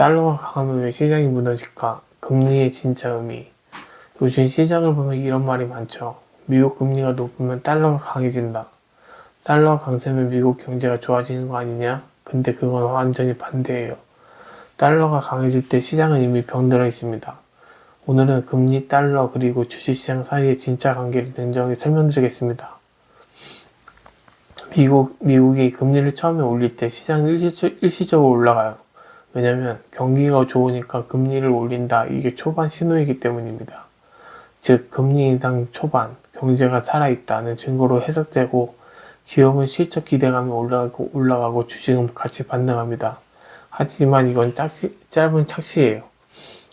달러가 강하면 왜 시장이 무너질까? 금리의 진짜 의미. 요즘 시장을 보면 이런 말이 많죠. 미국 금리가 높으면 달러가 강해진다. 달러가 강세면 미국 경제가 좋아지는 거 아니냐? 근데 그건 완전히 반대예요. 달러가 강해질 때 시장은 이미 병들어 있습니다. 오늘은 금리, 달러, 그리고 주식시장 사이의 진짜 관계를 냉정하게 설명드리겠습니다. 미국, 미국이 금리를 처음에 올릴 때 시장은 일시적, 일시적으로 올라가요. 왜냐면 경기가 좋으니까 금리를 올린다. 이게 초반 신호이기 때문입니다. 즉, 금리 인상 초반, 경제가 살아있다는 증거로 해석되고 기업은 실적 기대감이 올라가고, 올라가고 주식은 같이 반등합니다. 하지만 이건 짝시, 짧은 착시예요.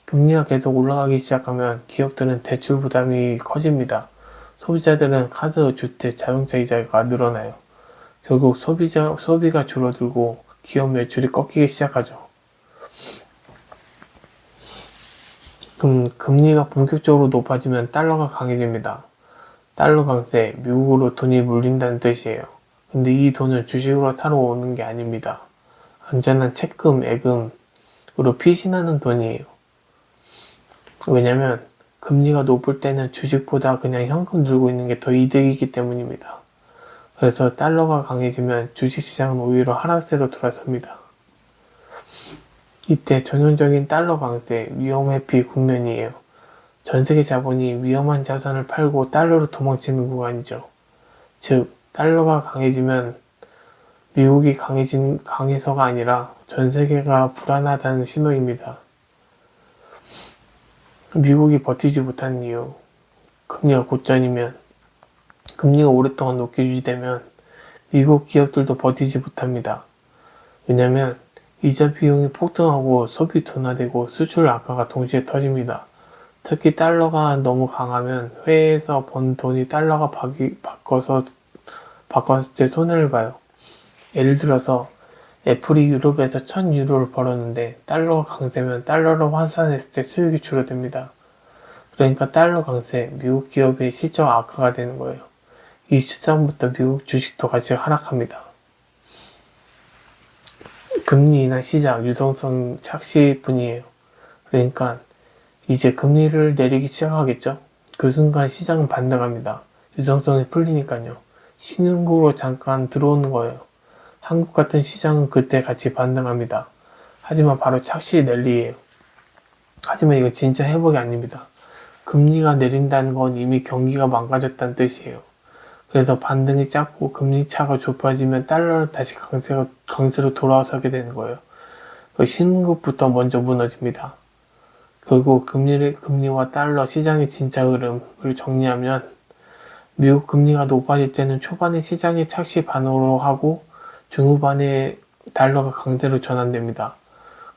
금리가 계속 올라가기 시작하면 기업들은 대출 부담이 커집니다. 소비자들은 카드, 주택, 자동차 이자가 늘어나요. 결국 소비자, 소비가 줄어들고 기업 매출이 꺾이기 시작하죠. 금, 금리가 본격적으로 높아지면 달러가 강해집니다. 달러 강세, 미국으로 돈이 물린다는 뜻이에요. 근데 이 돈은 주식으로 사러 오는 게 아닙니다. 안전한 채금, 예금으로 피신하는 돈이에요. 왜냐면 금리가 높을 때는 주식보다 그냥 현금 들고 있는 게 더 이득이기 때문입니다. 그래서 달러가 강해지면 주식시장은 오히려 하락세로 돌아섭니다. 이때 전형적인 달러 강세, 위험 회피 국면이에요. 전 세계 자본이 위험한 자산을 팔고 달러로 도망치는 구간이죠. 즉, 달러가 강해지면 미국이 강해진, 강해서가 아니라 전 세계가 불안하다는 신호입니다. 미국이 버티지 못하는 이유. 금리가 곧전이면, 금리가 오랫동안 높게 유지되면 미국 기업들도 버티지 못합니다. 왜냐면 이자 비용이 폭등하고 소비 둔화되고 수출 악화가 동시에 터집니다. 특히 달러가 너무 강하면 회사에서 번 돈이 달러가 바기, 바꿔서 바꿨을 때 손해를 봐요. 예를 들어서 애플이 유럽에서 1000유로를 벌었는데 달러가 강세면 달러로 환산했을 때 수익이 줄어듭니다. 그러니까 달러 강세, 미국 기업의 실적 악화가 되는 거예요. 이 시점부터 미국 주식도 같이 하락합니다. 금리 인하 시작, 유동성 착시뿐이에요. 그러니까 이제 금리를 내리기 시작하겠죠? 그 순간 시장은 반등합니다. 유동성이 풀리니까요. 신흥국으로 잠깐 들어오는 거예요. 한국 같은 시장은 그때 같이 반등합니다. 하지만 바로 착시 랠리예요. 하지만 이건 진짜 회복이 아닙니다. 금리가 내린다는 건 이미 경기가 망가졌다는 뜻이에요. 그래서 반등이 작고 금리 차가 좁아지면 달러는 다시 강세가, 강세로 돌아서게 되는 거예요. 그 신흥국부터 먼저 무너집니다. 결국 금리를, 금리와 달러 시장의 진짜 흐름을 정리하면 미국 금리가 높아질 때는 초반에 시장이 착시 반응으로 하고 중후반에 달러가 강세로 전환됩니다.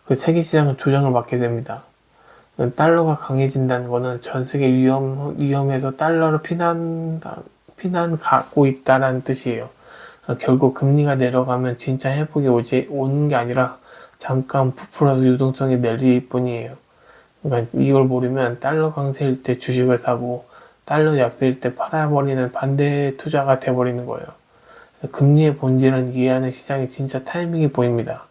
그 세계 시장은 조정을 받게 됩니다. 달러가 강해진다는 것은 전 세계 위험, 위험해서 달러로 피난, 피난 가고 있다라는 뜻이에요. 결국 금리가 내려가면 진짜 회복이 오지, 오는 게 아니라 잠깐 부풀어서 유동성이 내릴 뿐이에요. 그러니까 이걸 모르면 달러 강세일 때 주식을 사고 달러 약세일 때 팔아버리는 반대 투자가 돼버리는 거예요. 금리의 본질은 이해하는 시장이 진짜 타이밍이 보입니다.